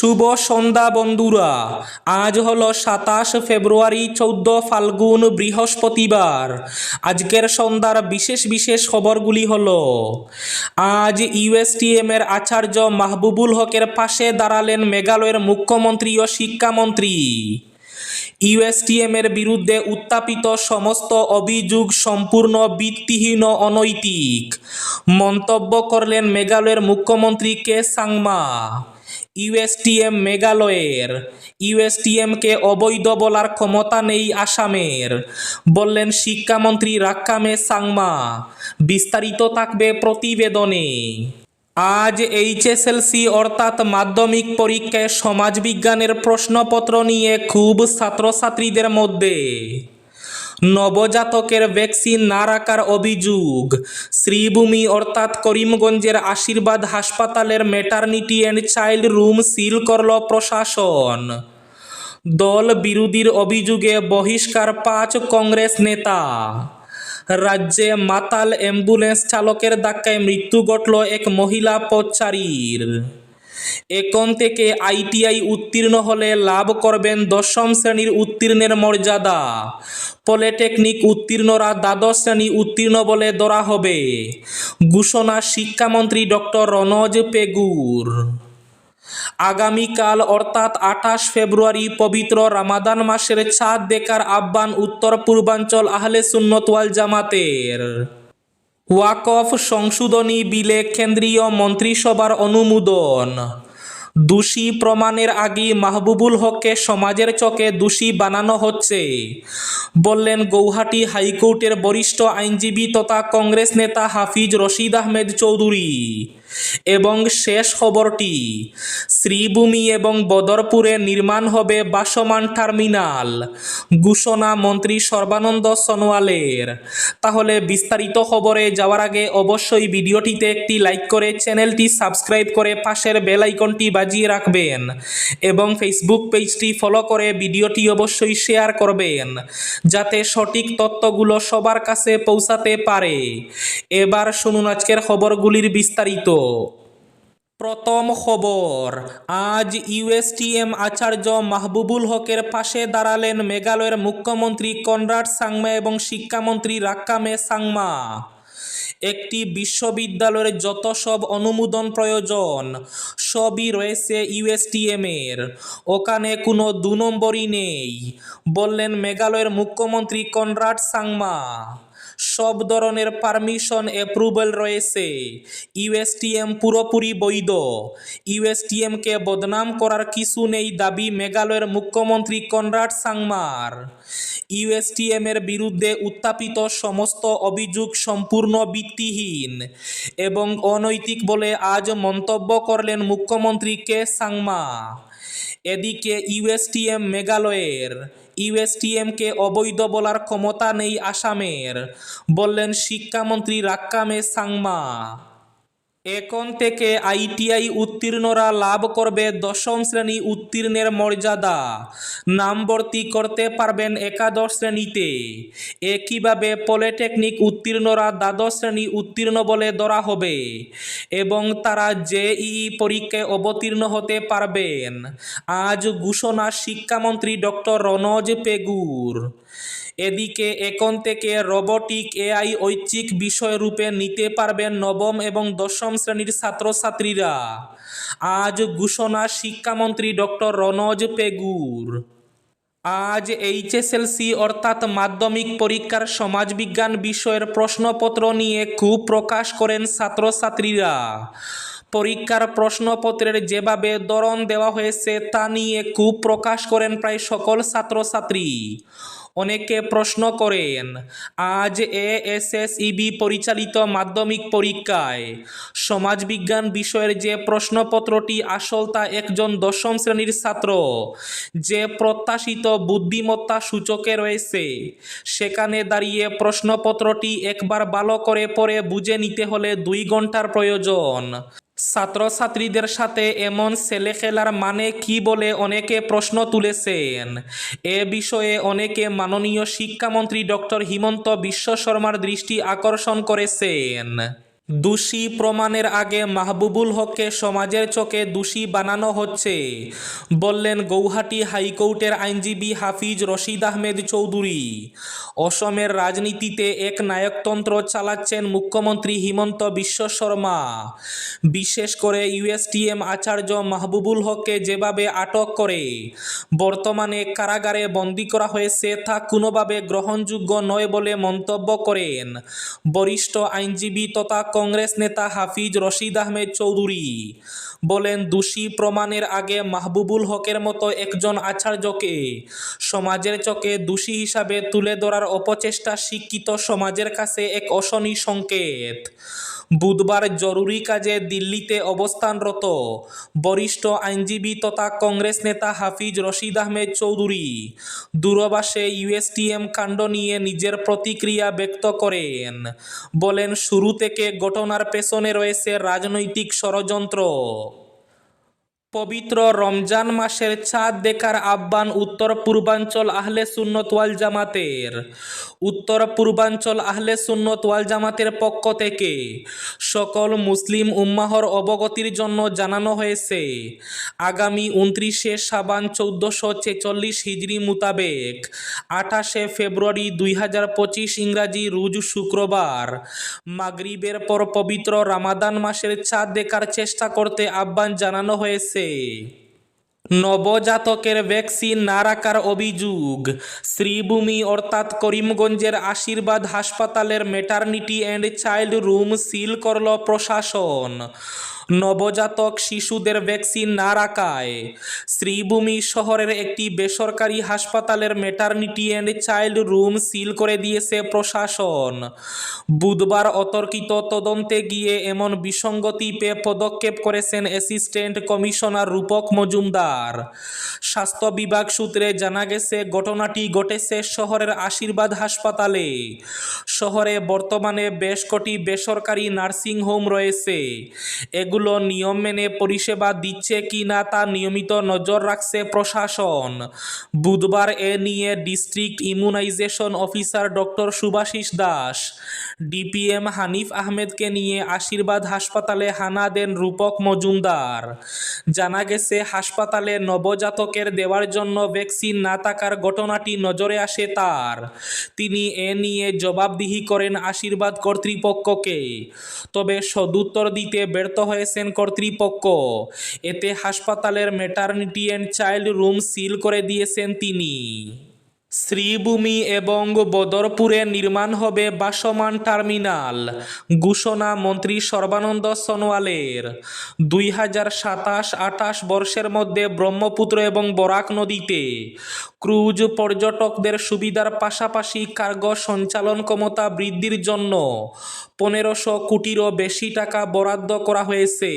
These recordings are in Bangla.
শুভ সন্ধ্যা বন্ধুরা। আজ হলো সাতাশ ফেব্রুয়ারি, চৌদ্দ ফাল্গুন, বৃহস্পতিবার। আজকের সন্ধ্যার বিশেষ বিশেষ খবরগুলি হল, আজ ইউএসটিএম এর আচার্য মাহবুবুল হকের পাশে দাঁড়ালেন মেঘালয়ের মুখ্যমন্ত্রী ও শিক্ষামন্ত্রী। ইউএসটিএম এর বিরুদ্ধে উত্থাপিত সমস্ত অভিযোগ সম্পূর্ণ ভিত্তিহীন অনৈতিক। মন্তব্য করলেন মেঘালয়ের মুখ্যমন্ত্রী কে সাংমা। ইউএসটিএম মেঘালয়ের। ইউএসটিএমকে অবৈধ বলার ক্ষমতা নেই আসামের। বললেন শিক্ষামন্ত্রী রাক্কামে সাংমা। বিস্তারিত থাকবে প্রতিবেদনে। আজ এইচএসএলসি অর্থাৎ মাধ্যমিক পরীক্ষায় সমাজবিজ্ঞানের প্রশ্নপত্র নিয়ে খুব ছাত্রছাত্রীদের মধ্যে নবজাতকের ভ্যাকসিন না রাখার অভিযোগ। শ্রীভূমি অর্থাৎ করিমগঞ্জের আশীর্বাদ হাসপাতালের maternity and child room seal করল প্রশাসন। দল বিরোধীর অভিযোগে বহিষ্কার পাঁচ কংগ্রেস নেতা। রাজ্যে মাতাল অ্যাম্বুলেন্স চালকের ধাক্কায় মৃত্যু ঘটল এক মহিলা পথচারীর এখন থেকে আইটিআই উত্তীর্ণ হলে লাভ করবেন দশম শ্রেণির উত্তীর্ণের মর্যাদা। পলিটেকনিক উত্তীর্ণরা দ্বাদশ শ্রেণি উত্তীর্ণ বলে ধরা হবে। ঘোষণা শিক্ষামন্ত্রী ডক্টর রনজ পেগুর। আগামীকাল অর্থাৎ আঠাশ ফেব্রুয়ারি পবিত্র রামাদান মাসের চাঁদ দেখার আহ্বান উত্তর পূর্বাঞ্চল আহলে সুন্নত ওয়াল জামাতের। ওয়াকফ সংশোধনী বিলে কেন্দ্রীয় মন্ত্রিসভার অনুমোদন। দোষী প্রমাণের আগে মাহবুবুল হককে সমাজের চকে দোষী বানানো হচ্ছে। বললেন গৌহাটি হাইকোর্টের বরিষ্ঠ আইনজীবী তথা কংগ্রেস নেতা হাফিজ রশিদ আহমেদ চৌধুরী। এবং শেষ খবরটি, শ্রীভূমি এবং বদরপুরে নির্মাণ হবে বাসমান টার্মিনাল, ঘোষণা মন্ত্রী সর্বানন্দ সোনোয়ালের। তাহলে বিস্তারিত খবরে যাওয়ার আগে অবশ্যই ভিডিওটিতে একটি লাইক করে চ্যানেলটি সাবস্ক্রাইব করে পাশের বেল আইকনটি বাজিয়ে রাখবেন এবং ফেসবুক পেজটি ফলো করে ভিডিওটি অবশ্যই শেয়ার করবেন, যাতে সঠিক তথ্যগুলো সবার কাছে পৌঁছাতে পারে। এবার শুনুন আজকের খবরগুলির বিস্তারিত। প্রথম খবর, আজ ইউএসটিএম আচার্য মাহবুবুল হকের পাশে দাঁড়ালেন মেঘালয়ের মুখ্যমন্ত্রী কনরাড সাংমা এবং শিক্ষামন্ত্রী রাক্কামে সাংমা। একটি বিশ্ববিদ্যালয়ের যত সব অনুমোদন প্রয়োজন, সবই রয়েছে ইউএসটিএম এর ওখানে কোনো দু নম্বরই নেই, বললেন মেঘালয়ের মুখ্যমন্ত্রী কনরাড সাংমা। সব ধরনের পারমিশন অ্যাপ্রুভাল রয়েছে। ইউএসটিএম পুরোপুরি বৈধ। ইউএসটিএমকে বদনাম করার কিছু নেই দাবি মেঘালয়ের মুখ্যমন্ত্রী কনরাড সাংমার। ইউএসটিএম এর বিরুদ্ধে উত্থাপিত সমস্ত অভিযোগ সম্পূর্ণ ভিত্তিহীন এবং অনৈতিক বলে আজ মন্তব্য করলেন মুখ্যমন্ত্রী কে সাংমা। এদিকে ইউএসটিএম মেঘালয়ের ইউএসটিএমকে অবৈধ বলার ক্ষমতা নেই আসামের বললেন শিক্ষামন্ত্রী রাক্কামে সাংমা। এখন থেকে আইটিআই উত্তীর্ণরা লাভ করবে দশম শ্রেণি উত্তীর্ণের মর্যাদা। নামভর্তি করতে পারবেন একাদশ শ্রেণীতে। একইভাবে পলিটেকনিক উত্তীর্ণরা দ্বাদশ শ্রেণি উত্তীর্ণ বলে ধরা হবে এবং তারা জেই পরীক্ষায় অবতীর্ণ হতে পারবেন। আজ ঘোষণা শিক্ষামন্ত্রী ডক্টর রনজ পেগুর। এদিকে এখন থেকে রোবটিক এআই ঐচ্ছিক বিষয়রূপে নিতে পারবেন নবম এবং দশম শ্রেণির ছাত্রছাত্রীরা। আজ ঘোষণা শিক্ষামন্ত্রী ডক্টর রনজ পেগুর। আজ এইচএসএলসি অর্থাৎ মাধ্যমিক পরীক্ষার সমাজবিজ্ঞান বিষয়ের প্রশ্নপত্র নিয়ে ক্ষোভ প্রকাশ করেন ছাত্রছাত্রীরা। পরীক্ষার প্রশ্নপত্রের যেভাবে ধরন দেওয়া হয়েছে তা নিয়ে ক্ষোভ প্রকাশ করেন প্রায় সকল ছাত্রছাত্রী। অনেকে প্রশ্ন করেন, আজ এএসএসইবি পরিচালিত মাধ্যমিক পরীক্ষায় সমাজবিজ্ঞান বিষয়ের যে প্রশ্নপত্রটি আসল তা একজন দশম শ্রেণির ছাত্র, যে প্রত্যাশিত বুদ্ধিমত্তা সূচকে রয়েছে, সেখানে দাঁড়িয়ে প্রশ্নপত্রটি একবার ভালো করে পড়ে বুঝে নিতে হলে দুই ঘণ্টার প্রয়োজন। ছাত্রছাত্রীদের সাথে এমন ছেলে খেলার মানে কি বলে অনেকে প্রশ্ন তুলেছেন। এ বিষয়ে অনেকে মাননীয় শিক্ষামন্ত্রী ডক্টর হিমন্ত বিশ্ব শর্মার দৃষ্টি আকর্ষণ করেছেন। দোষী প্রমাণের আগে মাহবুবুল হককে সমাজের চোখে দোষী বানানো হচ্ছে। বললেন গৌহাটি হাইকোর্টের আইনজীবী হাফিজ রশিদ আহমেদ চৌধুরী। অসমের রাজনীতিতে এক নায়কতন্ত্র চালাচ্ছেন মুখ্যমন্ত্রী হিমন্ত বিশ্ব শর্মা। বিশেষ করে ইউএসটিএম আচার্য মাহবুবুল হককে যেভাবে আটক করে, বর্তমানে কারাগারে বন্দী করা হয়েছে তা কোনোভাবে গ্রহণযোগ্য নয় বলে মন্তব্য করেন। বরিষ্ঠ আইনজীবী তথা কংগ্রেস নেতা হাফিজ রশিদ আহমেদ চৌধুরী। বলেন, দোষী প্রমাণের আগে মাহবুবুল হকের মতো একজন আচার্যকে সমাজের চোখে দোষী হিসাবে তুলে ধরার অপচেষ্টা শিক্ষিত সমাজের কাছে এক অশনি সংকেত। বুধবার জরুরি কাজে দিল্লিতে অবস্থানরত বরিষ্ঠ আইনজীবী তথা কংগ্রেস নেতা হাফিজ রশিদ আহমেদ চৌধুরী দূরবাসে ইউএসটিএম কাণ্ড নিয়ে নিজের প্রতিক্রিয়া ব্যক্ত করেন। বলেন, শুরু থেকে ঘটনার পেছনে রয়েছে রাজনৈতিক ষড়যন্ত্র। পবিত্র রমজান মাসের চাঁদ দেখার আহ্বান উত্তর পূর্বাঞ্চল আহলে সুন্নত ওয়াল জামাতের। উত্তর পূর্বাঞ্চল আহলে সুন্নত ওয়াল জামাতের পক্ষ থেকে সকল মুসলিম উম্মাহর অবগতির জন্য জানানো হয়েছে, আগামী উনত্রিশে সাবান চৌদ্দশো ছেচল্লিশ হিজড়ি মোতাবেক আঠাশে ফেব্রুয়ারি দুই হাজার পঁচিশ ইংরাজি রুজ শুক্রবার মাগরিবের পর পবিত্র রামাদান মাসের চাঁদ দেখার চেষ্টা করতে আহ্বান জানানো হয়েছে। নবজাতকের ভ্যাকসিন না রাখার অভিযোগ, শ্রীভূমি অর্থাৎ করিমগঞ্জের আশীর্বাদ হাসপাতালের maternity and child room seal করল প্রশাসন। নবজাতক শিশুদের ভ্যাকসিন না রাখায়। শ্রীভূমি শহরের একটি বেসরকারি হাসপাতালের maternity and child room seal করে দিয়েছে প্রশাসন। বুধবার অতর্কিত তদন্তে গিয়ে এমন বিসঙ্গতি পেয়ে পদক্ষেপ করেছেন অ্যাসিস্ট্যান্ট কমিশনার রূপক মজুমদার। স্বাস্থ্য বিভাগ সূত্রে জানা গেছে, ঘটনাটি ঘটেছে শহরের আশীর্বাদ হাসপাতালে। শহরে বর্তমানে বেশ কটি বেসরকারি নার্সিং হোম রয়েছে। এগুলো নিয়ম মেনে পরিষেবা দিচ্ছে কি না তা নিয়মিত নজর রাখছে প্রশাসন। বুধবার এ নিয়ে district immunization officer doctor Subhashis Das, DPM Hanif আহমেদকে নিয়ে আশীর্বাদ হাসপাতালে হানা দেন রূপক মজুমদার। জানা গেছে, হাসপাতালে নবজাতকের দেওয়ার জন্য ভ্যাকসিন না থাকার ঘটনাটি নজরে আসে তার। তিনি এ নিয়ে জবাবদিহি করেন আশীর্বাদ কর্তৃপক্ষকে। তবে সদুত্তর দিতে ব্যর্থ হয়েছেন কর্তৃপক্ষ। এতে হাসপাতালের maternity and child room seal করে দিয়েছেন তিনি। শ্রীভূমি এবং বদরপুরে নির্মাণ হবে বাসমান টার্মিনাল, ঘোষণা মন্ত্রী সর্বানন্দ সোনোয়ালের। দুই হাজার সাতাশ আঠাশ বর্ষের মধ্যে ব্রহ্মপুত্র এবং বরাক নদীতে ক্রুজ পর্যটকদের সুবিধার পাশাপাশি কার্গো সঞ্চালন ক্ষমতা বৃদ্ধির জন্য পনেরোশো কোটিরও বেশি টাকা বরাদ্দ করা হয়েছে।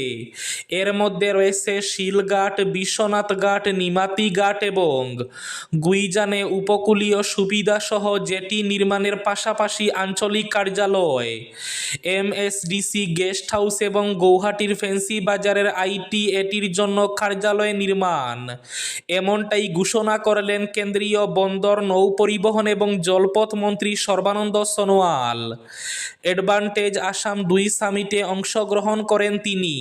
এর মধ্যে রয়েছে শিলঘাট বিশ্বনাথ ঘাট নিমাতি ঘাট এবং গুইজানে উপকূলীয় সুবিধাসহ জেটি নির্মাণের পাশাপাশি আঞ্চলিক কার্যালয়, এমএসডিসি গেস্ট হাউস এবং গৌহাটির ফেন্সি বাজারের আইটি এটির জন্য কার্যালয় নির্মাণ। এমনটাই ঘোষণা করলেন কেন্দ্রীয় বন্দর, নৌ পরিবহন এবং জলপথ মন্ত্রী সর্বানন্দ সোনোয়াল। অ্যাডভান্টেজ আসাম দুই সামিটে অংশগ্রহণ করেন তিনি।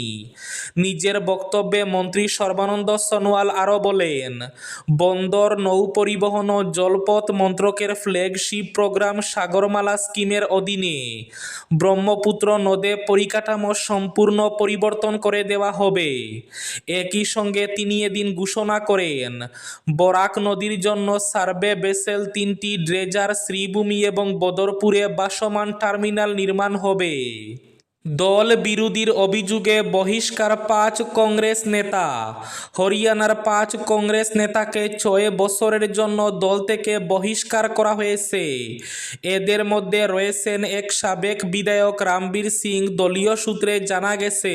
নিজের বক্তব্যে মন্ত্রী সর্বানন্দ সোনোয়াল আরও বলেন, বন্দর, নৌ পরিবহন ও জলপথ মন্ত্রকের ফ্ল্যাগশিপ প্রোগ্রাম সাগরমালা স্কিমের অধীনে। ব্রহ্মপুত্র নদে পরিকাঠামো সম্পূর্ণ পরিবর্তন করে দেওয়া হবে। একই সঙ্গে তিনি এদিন ঘোষণা করেন, বরাক নদীর জন্য সার্ভে বেসেল তিনটি ড্রেজার শ্রীভূমি এবং বদরপুরে বাসমান টার্মিনাল নির্মাণ হবে। দল বিরোধীর অভিযোগে বহিষ্কার পাঁচ কংগ্রেস নেতা। হরিয়ানার পাঁচ কংগ্রেস নেতাকে ছয় বছরের জন্য দল থেকে বহিষ্কার করা হয়েছে। এদের মধ্যে রয়েছেন এক সাবেক বিধায়ক রামবীর সিং, দলীয় সূত্রে জানা গেছে।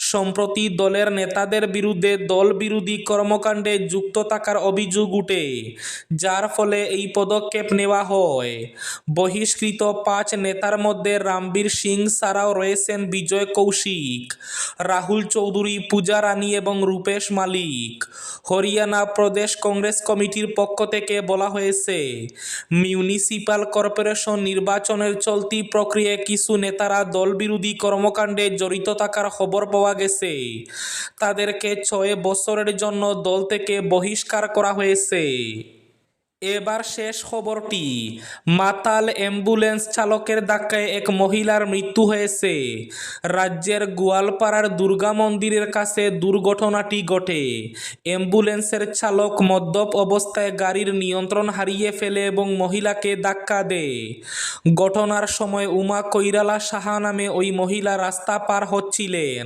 সম্প্রতি দলের নেতাদের বিরুদ্ধে দল বিরোধী কর্মকাণ্ডে যুক্ত থাকার অভিযোগ উঠে, যার ফলে এই পদক্ষেপ নেওয়া হয়। বহিষ্কৃত পাঁচ নেতার মধ্যে রামবীর সিং ছাড়াও রয়েছে হয়েছেন বিজয় কৌশিক, রাহুল চৌধুরী, পূজা রানী এবং রূপেশ মালিক। হরিয়ানা প্রদেশ কংগ্রেস কমিটির পক্ষ থেকে বলা হয়েছে মিউনিসিপাল কর্পোরেশন নির্বাচনের চলতি প্রক্রিয়ায় কিছু নেতারা দলবিরোধী কর্মকাণ্ডে জড়িত থাকার খবর পাওয়া গেছে। তাদেরকে ছয় বছরের জন্য দল থেকে বহিষ্কার করা হয়েছে। এবার শেষ খবরটি। মাতাল অ্যাম্বুলেন্স চালকের ধাক্কায় এক মহিলার মৃত্যু হয়েছে। রাজ্যের গোয়ালপাড়ার দুর্গা মন্দিরের কাছে দুর্ঘটনাটি ঘটে। অ্যাম্বুলেন্সের চালক মদ্যপ অবস্থায় গাড়ির নিয়ন্ত্রণ হারিয়ে ফেলে এবং মহিলাকে ধাক্কা দেয়। ঘটনার সময় উমা কৈরালা সাহা নামে ওই মহিলা রাস্তা পার হচ্ছিলেন।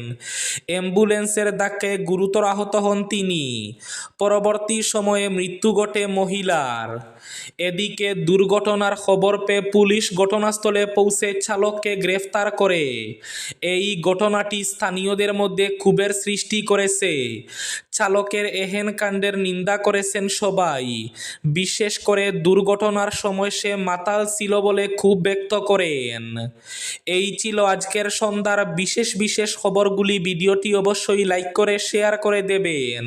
অ্যাম্বুলেন্সের ধাক্কায় গুরুতর আহত হন তিনি। পরবর্তী সময়ে মৃত্যু ঘটে মহিলার এদিকে দুর্ঘটনার খবর পেয়ে পুলিশ ঘটনাস্থলে পৌঁছে চালককে গ্রেফতার করে। এই ঘটনাটি স্থানীয়দের মধ্যে ক্ষোভের সৃষ্টি করেছে। চালকের এহেন কাণ্ডের নিন্দা করেছেন সবাই। বিশেষ করে দুর্ঘটনার সময় সে মাতাল ছিল বলে খুব ব্যক্ত করেন। এই ছিল আজকের সন্ধ্যার বিশেষ বিশেষ খবরগুলি। ভিডিওটি অবশ্যই লাইক করে, শেয়ার করে দেবেন।